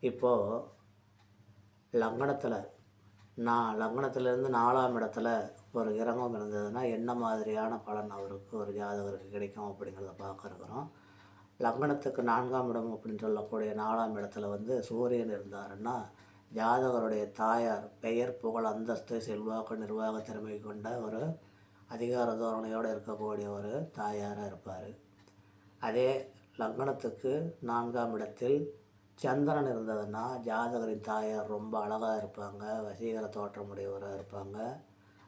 இப்போது லக்னத்தில் நான் லக்னத்திலேருந்து நாலாம் இடத்துல ஒரு கிரகம் இருந்ததுன்னா என்ன மாதிரியான பலன் அவருக்கு ஒரு ஜாதகருக்கு கிடைக்கும் அப்படிங்கிறத பார்க்குறோம். லக்னத்துக்கு நான்காம் இடம் அப்படின்னு சொல்லக்கூடிய நாலாம் இடத்துல வந்து சூரியன் இருந்தாருன்னா ஜாதகருடைய தாயார் பெயர் புகழ் அந்தஸ்து செல்வாக்கு நிர்வாக திறமை கொண்ட ஒரு அதிகார தோரணையோடு இருக்கக்கூடிய ஒரு தாயாராக இருப்பார். அதே லக்னத்துக்கு நான்காம் இடத்தில் சந்திரன் இருந்ததுன்னா ஜாதகரின் தாயார் ரொம்ப அழகாக இருப்பாங்க வசீகர தோற்றமுடையவராக இருப்பாங்க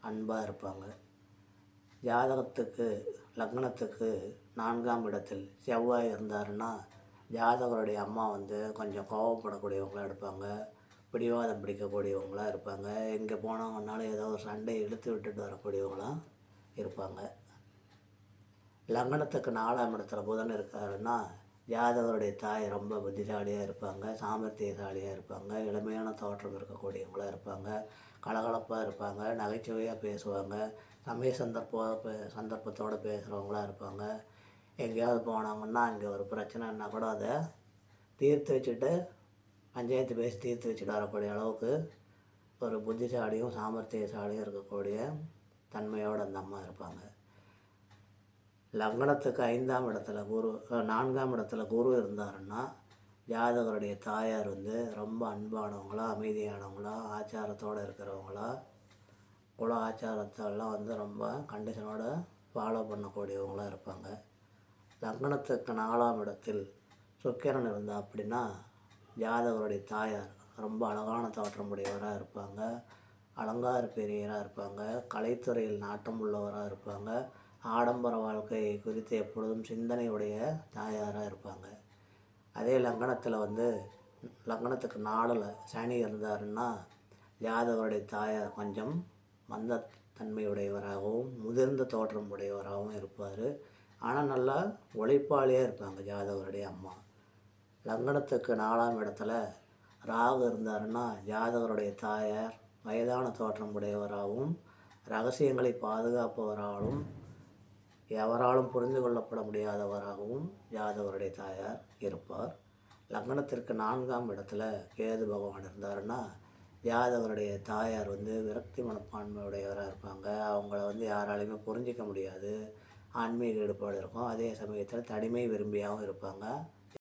அன்பாக இருப்பாங்க. ஜாதகத்துக்கு லக்னத்துக்கு நான்காம் இடத்தில் செவ்வாய் இருந்தாருன்னா ஜாதகருடைய அம்மா வந்து கொஞ்சம் கோவப்படக்கூடியவங்களாக இருப்பாங்க பிடிவாதம் பிடிக்கக்கூடியவங்களாக இருப்பாங்க எங்கே போனவங்கனாலும் ஏதோ ஒரு சண்டையை இழுத்து விட்டுட்டு வரக்கூடியவங்களாம் இருப்பாங்க. லக்னத்துக்கு நாலாம் இடத்துல புதன் இருக்காருன்னா ஜாதகருடைய தாய் ரொம்ப புத்திசாலியாக இருப்பாங்க சாமர்த்தியசாலியாக இருப்பாங்க இளமையான தோற்றம் இருக்கக்கூடியவங்களாக இருப்பாங்க கலகலப்பாக இருப்பாங்க நகைச்சுவையாக பேசுவாங்க சமய சந்தர்ப்ப பே சந்தர்ப்பத்தோடு பேசுகிறவங்களா இருப்பாங்க. எங்கேயாவது போனாங்கன்னா அங்கே ஒரு பிரச்சனைன்னா கூட அதை தீர்த்து வச்சுட்டு பஞ்சாயத்து பேசி தீர்த்து வச்சுட்டு வரக்கூடிய அளவுக்கு ஒரு புத்திசாலியும் சாமர்த்தியசாலியும் இருக்கக்கூடிய தன்மையோடு அந்த அம்மா இருப்பாங்க. லக்னத்துக்கு ஐந்தாம் இடத்துல குரு நான்காம் இடத்துல குரு இருந்தாருன்னா ஜாதகருடைய தாயார் வந்து ரொம்ப அன்பானவங்களா அமைதியானவங்களா ஆச்சாரத்தோடு இருக்கிறவங்களா குல ஆச்சாரத்தெல்லாம் வந்து ரொம்ப கண்டிஷனோட ஃபாலோ பண்ணக்கூடியவங்களாக இருப்பாங்க. லக்னத்துக்கு நாலாம் இடத்தில் சுக்கிரன் இருந்தா அப்படின்னா ஜாதகருடைய தாயார் ரொம்ப அழகான தோற்றமுடையவராக இருப்பாங்க. அலங்கார பெரியராக இருப்பாங்க. கலைத்துறையில் நாட்டம் உள்ளவராக இருப்பாங்க. ஆடம்பர வாழ்க்கை குறித்து எப்பொழுதும் சிந்தனையுடைய தாயாராக இருப்பாங்க. அதே லக்னத்தில் வந்து லக்னத்துக்கு நாளில் சனி இருந்தாருன்னா ஜாதவருடைய தாயார் கொஞ்சம் மந்தத்தன்மையுடையவராகவும் முதிர்ந்த தோற்றம் உடையவராகவும் இருப்பார். ஆனால் நல்லா உழைப்பாளியாக இருப்பாங்க ஜாதவருடைய அம்மா. லக்னத்துக்கு நாலாம் இடத்துல ராகு இருந்தாருன்னா ஜாதகருடைய தாயார் வயதான தோற்றம் உடையவராகவும் ரகசியங்களை பாதுகாப்பவராலும் எவராலும் புரிந்து கொள்ளப்பட முடியாதவராகவும் ஜாதவருடைய தாயார் இருப்பார். லக்னத்திற்கு நான்காம் இடத்துல கேது பகவான் இருந்தாருன்னா ஜாதவருடைய தாயார் வந்து விரக்தி மனப்பான்மையுடையவராக இருப்பாங்க. அவங்கள வந்து யாராலையுமே புரிஞ்சிக்க முடியாது. ஆன்மீக ஈடுபாடு இருக்கும். அதே சமயத்தில் தனிமை விரும்பியாகவும் இருப்பாங்க.